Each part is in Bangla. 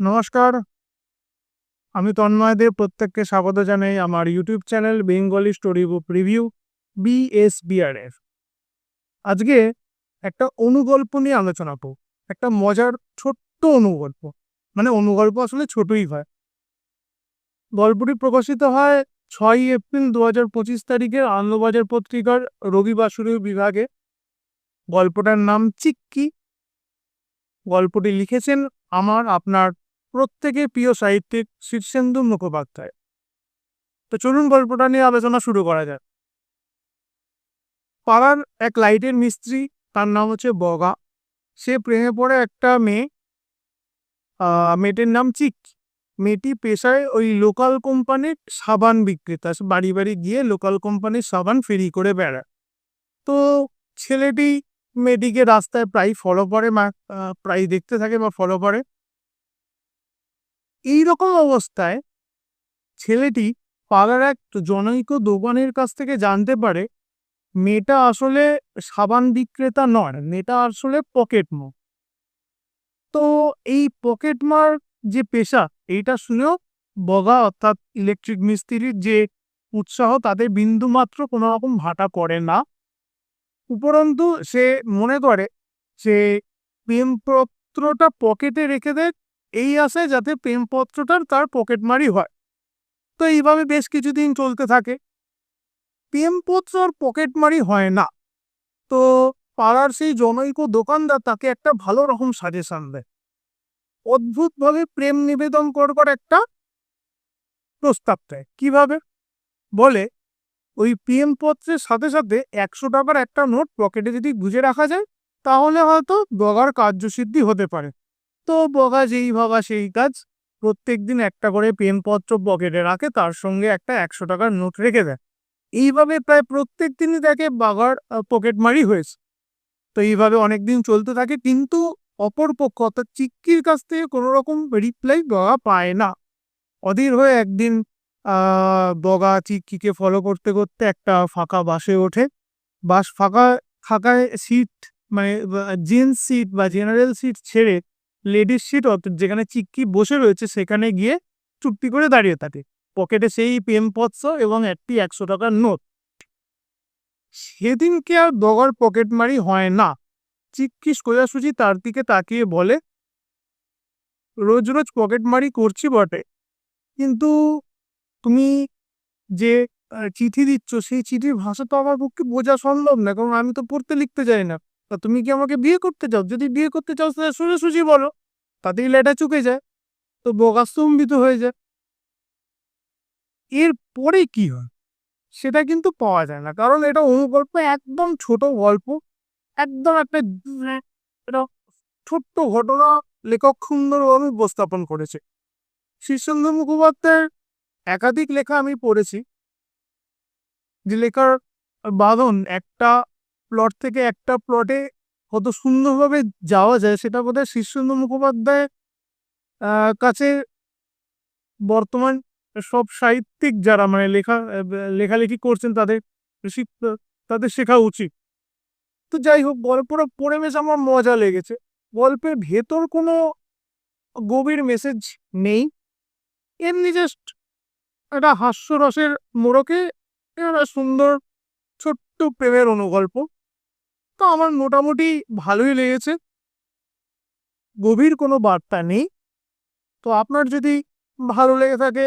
নমস্কার। আমি তন্ময় দেব, প্রত্যেককে স্বাগত জানাই আমার YouTube channel Bengali story book review BSBRF আজকে একটা অনুগল্প নিয়ে আলোচনা করব। একটা মজার ছোট্ট অনুগল্প। মানে অনুগল্প আসলে ছোটই হয়। গল্পটি প্রকাশিত হয় ছয়ই এপ্রিল দু হাজার পঁচিশ তারিখে আনন্দবাজার পত্রিকার রবিবাসরীয় বিভাগে। গল্পটার নাম চিক্কি। গল্পটি লিখেছেন আমার আপনার প্রত্যেকের প্রিয় সাহিত্যিক শীর্ষেন্দু মুখোপাধ্যায়। তো চলুন গল্পটা নিয়ে আলোচনা শুরু করা যাক। পাড়ার এক লাইটের মিস্ত্রি, তার নাম হচ্ছে বগা। সে প্রেমে পড়ে একটা মেয়ে মেয়েটির নাম চিক। মেয়েটি পেশায় ওই লোকাল কোম্পানির সাবান বিক্রেতা। বাড়ি বাড়ি গিয়ে লোকাল কোম্পানির সাবান ফেরি করে বেড়ায়। তো ছেলেটি মেয়েটিকে রাস্তায় প্রায় ফলো করে প্রায় দেখতে থাকে বা ফলো করে। এই রকম অবস্থায় ছেলেটি পাড়ার এক জনৈক দোকানের কাছ থেকে জানতে পারে, মেয়েটা আসলে সাবান বিক্রেতা নয়, মেয়েটা আসলে পকেটমো তো এই পকেটমার যে পেশা, এইটা শুনেও বগা অর্থাৎ ইলেকট্রিক মিস্ত্রির যে উৎসাহ তাদের বিন্দুমাত্র কোনো রকম ভাটা পড়ে না। উপরন্তু সে মনে করে যে প্রেমপত্রটা পকেটে রেখে দেয় এই আশায় যাতে প্রেমপত্রটার তার পকেটমারি হয়। তো এইভাবে বেশ কিছুদিন চলতে থাকে। প্রেমপত্র আর পকেটমারি হয় না। তো পাড়ার সেই জনৈক দোকানদার তাকে একটা ভালো রকম সাজেশন দেয়। অদ্ভুতভাবে প্রেম নিবেদন করবার একটা প্রস্তাব দেয়। কীভাবে? বলে, ওই প্রেমপত্রের সাথে সাথে একশো টাকার একটা নোট পকেটে যদি গুজে রাখা যায়, তাহলে হয়তো বগার কার্যসিদ্ধি হতে পারে। বগা যেই ভাবা সেই কাজ, প্রত্যেক দিন একটা করে পেনপত্র পকেটে রাখে, তার সঙ্গে একটা একশো টাকার নোট রেখে দেয়। এইভাবে প্রায় প্রত্যেক দিনই তাকে বাগার পকেটমারি হয়েছে। তো এইভাবে অনেক দিন চলতে থাকে, কিন্তু অপরপক্ষ অর্থাৎ চিক্কির কাছ থেকে কোনো রকম রিপ্লাই বগা পায় না। অধীর হয়ে একদিন বগা চিক্কিকে ফলো করতে করতে একটা ফাঁকা বাসে ওঠে। বাস ফাঁকা, ফাঁকায় সিট মানে জিন্স সিট বা জেনারেল সিট ছেড়ে লেডিস সিট অর্থাৎ যেখানে চিক্কি বসে রয়েছে সেখানে গিয়ে চুক্তি করে দাঁড়িয়ে থাকে। পকেটে সেই পেনপত্র এবং একটি একশো টাকার নোট। সেদিনকে আর বগর পকেটমারি হয় না। চিক্কি সোজাসুজি তার দিকে তাকিয়ে বলে, রোজ রোজ পকেটমারি করছি বটে। কিন্তু তুমি যে চিঠি দিচ্ছ সেই চিঠির ভাষা তো আমার পক্ষে বোঝা সম্ভব না, কারণ আমি তো পড়তে লিখতে যাই না। তা তুমি কি আমাকে বিয়ে করতে চাও? যদি বিয়ে করতে চাও, তাহলে সোজাসুজি বলো। তাতেই লেটা চুকে যায়, তো বোকা স্তম্ভিত হয়ে যায়। এর পরে কি হয়? সেটা কিন্তু পাওয়া যায় না, কারণ এটা অনুগল্প, একদম ছোট গল্প, একদম একটা এটা ছোট্ট ঘটনা লেখক সুন্দরভাবে উপস্থাপন করেছে। শীর্ষেন্দু মুখোপাধ্যায়ের একাধিক লেখা আমি পড়েছি, যে লেখার বাঁধন একটা প্লট থেকে একটা প্লটে কত সুন্দরভাবে যাওয়া যায়, সেটা বোধহয় শীর্ষেন্দু মুখোপাধ্যায়ের কাছে বর্তমান সব সাহিত্যিক যারা মানে লেখা, লেখালেখি করছেন তাদের তাদের শেখা উচিত। তো যাই হোক, গল্পটা পড়ে বেশ আমার মজা লেগেছে। গল্পের ভেতর কোনো গভীর মেসেজ নেই। এমনি জাস্ট একটা হাস্যরসের মোড়কে একটা সুন্দর ছোট্ট প্রেমের অনুগল্প। তো আমার মোটামুটি ভালোই লেগেছে। গভীর কোনো বার্তা নেই। তো আপনার যদি ভালো লেগে থাকে,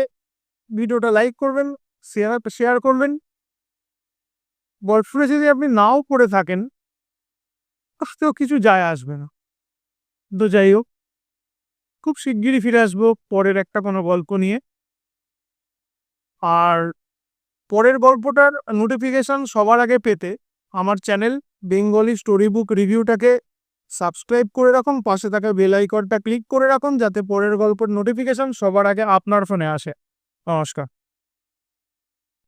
ভিডিওটা লাইক করবেন, শেয়ার শেয়ার করবেন। গল্পটা যদি আপনি নাও পড়ে থাকেন, তাতেও কিছু যায় আসবে না। তো যাই হোক, খুব শিগগিরই ফিরে আসব পরের একটা কোনো গল্প নিয়ে। আর পরের গল্পটার নোটিফিকেশন সবার আগে পেতে আমার চ্যানেল বেঙ্গলি স্টোরি বুক রিভিউটাকে সাবস্ক্রাইব করে রাখুন। পাশে থাকা বেল আইকনটা ক্লিক করে রাখুন যাতে পরের গল্পের নোটিফিকেশন সবার আগে আপনার ফোনে আসে। নমস্কার।